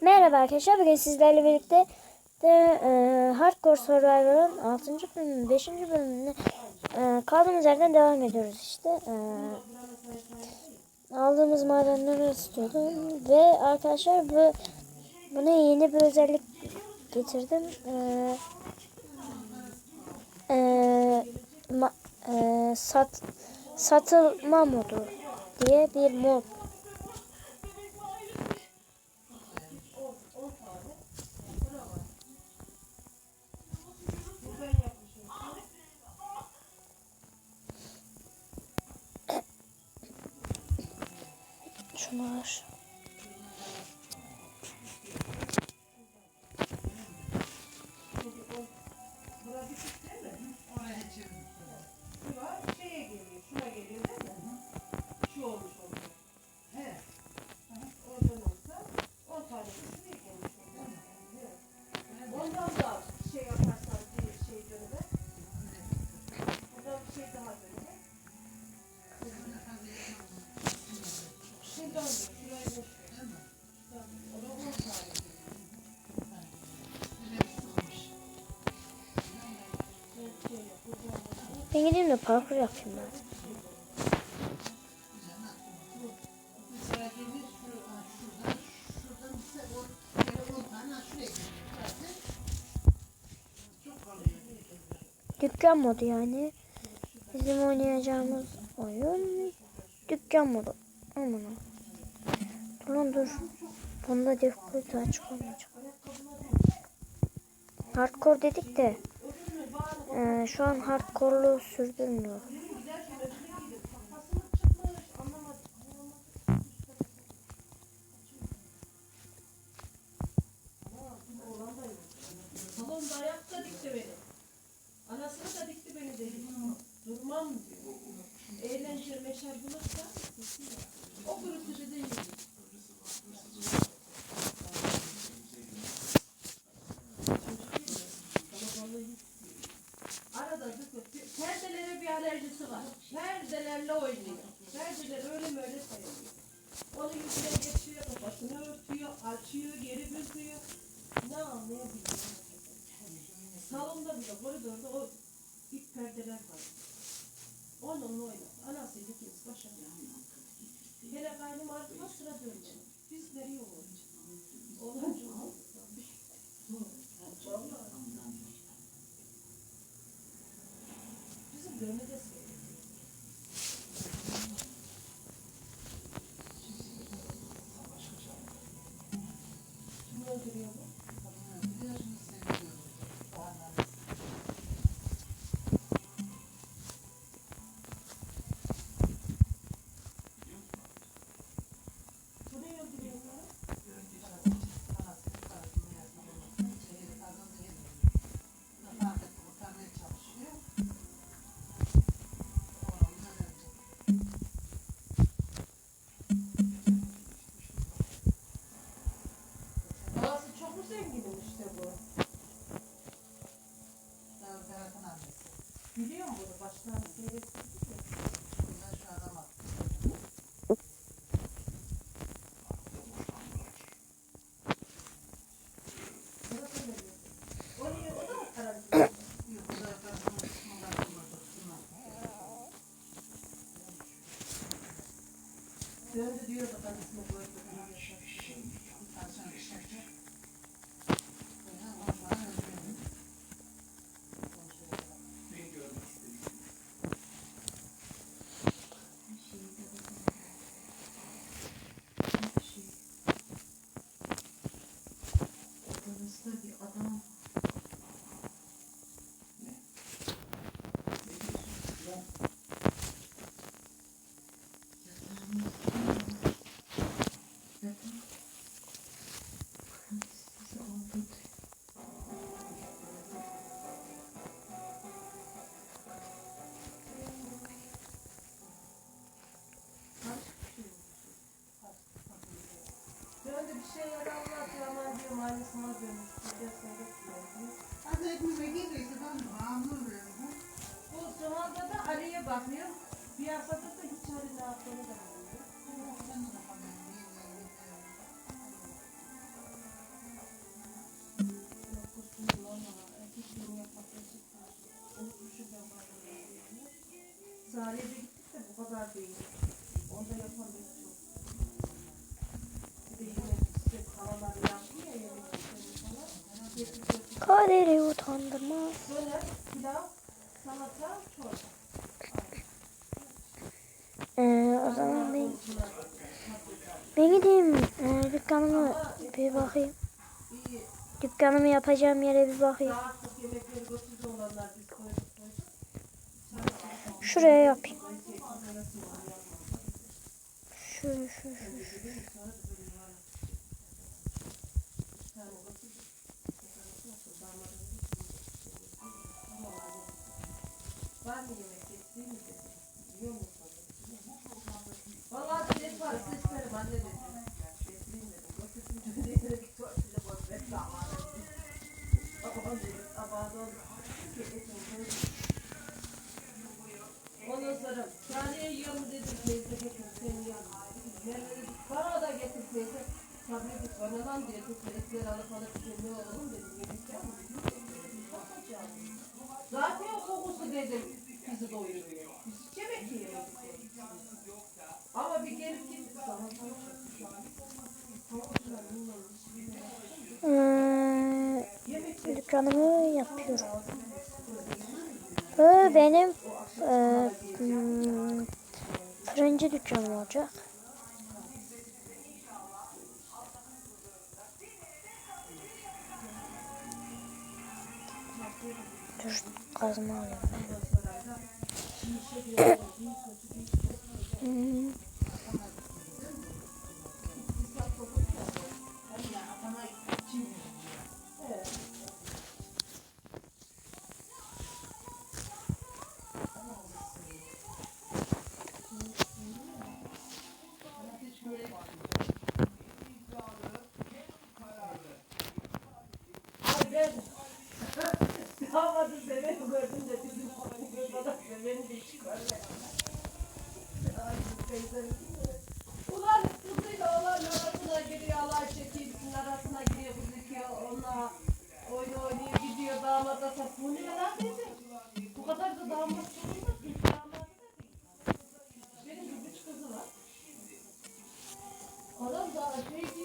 Merhaba arkadaşlar. Bugün sizlerle birlikte de e, Hardcore Survivor'ın 6. bölümünün 5. bölümüne e, kaldığımız yerden devam ediyoruz işte. E, aldığımız madenleri istiyordum ve arkadaşlar bu buna yeni bir özellik getirdim. E, e, ma, e, sat, satılma modu diye bir mod Şunlar. Ben gideyim de parkur yapayım ben. Dükkan modu yani. Bizim oynayacağımız oyun dükkan modu. Aman. Dur lan dur. Bunda difficulty açık olmayacak. Hardcore dedik de e, şu an hardcore'lu sürdürmüyor. Alerjisi var. Perdelerle oynuyor. Perdeler öyle mi öyle sayılıyor. Onu yüzüne geçiyor, kafasını örtüyor, açıyor, geri büküyor. Ne anlayabiliyor? Salonda bile, koridorda o ip perdeler var. Onunla oynar. Anasıyla ikimiz başa Hele kaynım arkama sıra dönüyor. Biz nereye olacağız? Olunca. Vallahi. Bizim dönme Dördü diyor bakalım. Bu zamanda da araya bakmıyor. Bir haftada da hiç arı lafları da olmuyor. Zahir'e bu kadar değil. Onda yapamadık Kaderi utandırma. Döner, pilav, salata, çorba. Ee, o zaman ben, ben gideyim ee, dükkanıma bir bakayım. Dükkanımı yapacağım yere bir bakayım. Şuraya yapayım. Şu şu şu. Mı yemek getireyim mi dedim. Yiyor musun? Vallahi direkt var isterim anne dedim. Getireyim dedim. Götürdüm dönüyor ki çok bile boş ver. Aman dedim sabahda oldu. Ondan sonra saniye yiyor mu dedim teyze getir seni yiyor mu? Nerede dedik bana da getir teyze. Tabii dedik bana lan diye tut etleri alıp alıp ne oğlum dedim yemek yapma dedim. Zaten kokusu dedim bizi doyuruyor. Biz yemek yiyemedik. Ama bir gelip gittik sana. Ee, yapıyorum. Bu benim ee, hmm, fırıncı dükkanım olacak. Dur kazma alayım ben. Hmm. Adam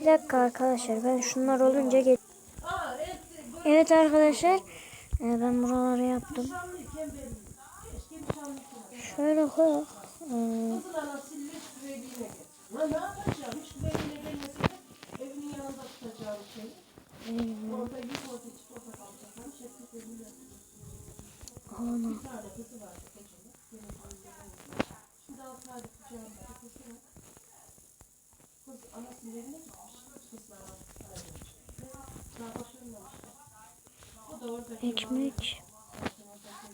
Bir dakika arkadaşlar ben şunlar olunca geç. Evet, arkadaşlar e, ben buraları yaptım. Şöyle koy. Ee, Kızın Ekmek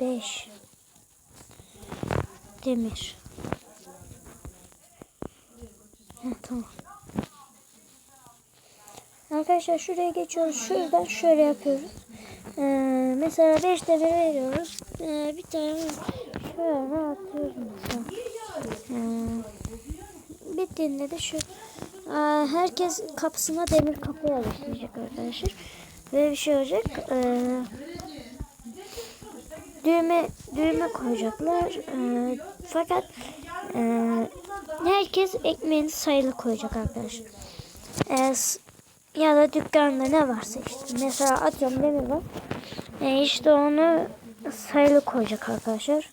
5 Demir. Ha, tamam. Arkadaşlar şuraya geçiyoruz. Şuradan şöyle yapıyoruz. Ee, mesela 5 demir veriyoruz. Ee, bir tane şöyle atıyoruz mesela. Ee, bittiğinde de şu Aa, herkes kapısına demir kapı yerleştirecek arkadaşlar. Böyle bir şey olacak. Ee, düğme düğme koyacaklar. Ee, fakat e, herkes ekmeğini sayılı koyacak arkadaşlar. Ee, ya da dükkanda ne varsa işte. Mesela atıyorum demir var. Ee, işte onu sayılı koyacak arkadaşlar.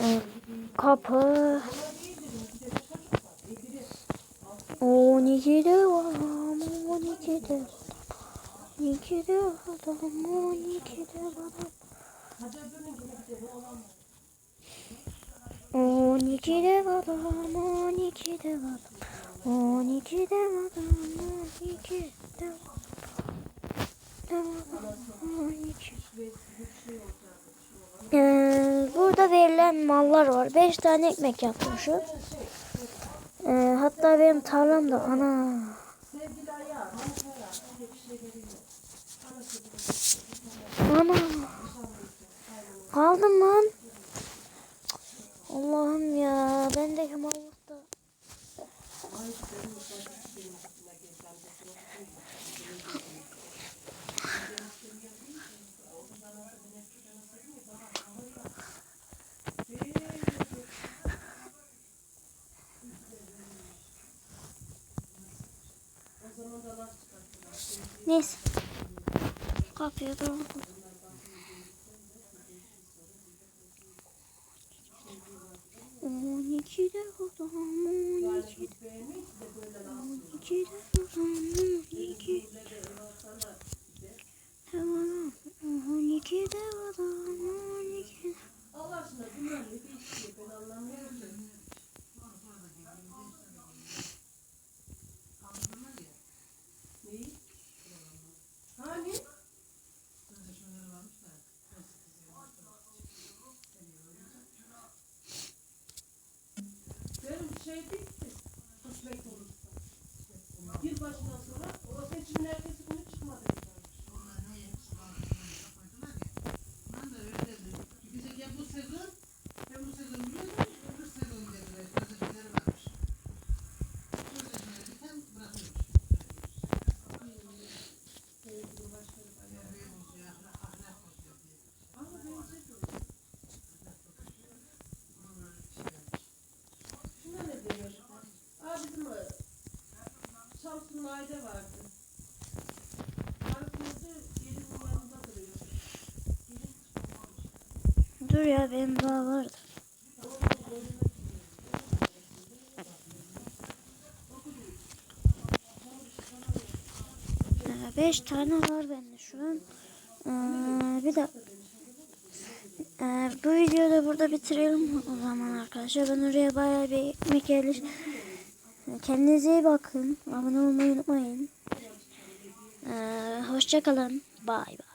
Ee, kapı 12'de adam 12'de 12'de adam 12'de adam 12'de adam 12'de adam 12'de adam 12'de Ee, burada verilen mallar var. 5 tane ekmek yaptım şu. Ee, hatta benim tarlamda ana. Ana. Kaldım lan. Allah'ım ya. Bendeki mallıkta. Neyse. Kapıya doğru. On ikide adam on ikide. On ikide adam on iki. Tamam. On ikide adam Aile vardı. Dur ya benim daha vardı. Ee, Beş tane var bende şu an. Ee, bir de ee, bu videoyu da burada bitirelim o zaman arkadaşlar. Ben oraya bayağı bir ekmek. Kendinize iyi bakın. Abone olmayı unutmayın. Ee, hoşça kalın. Bay bay.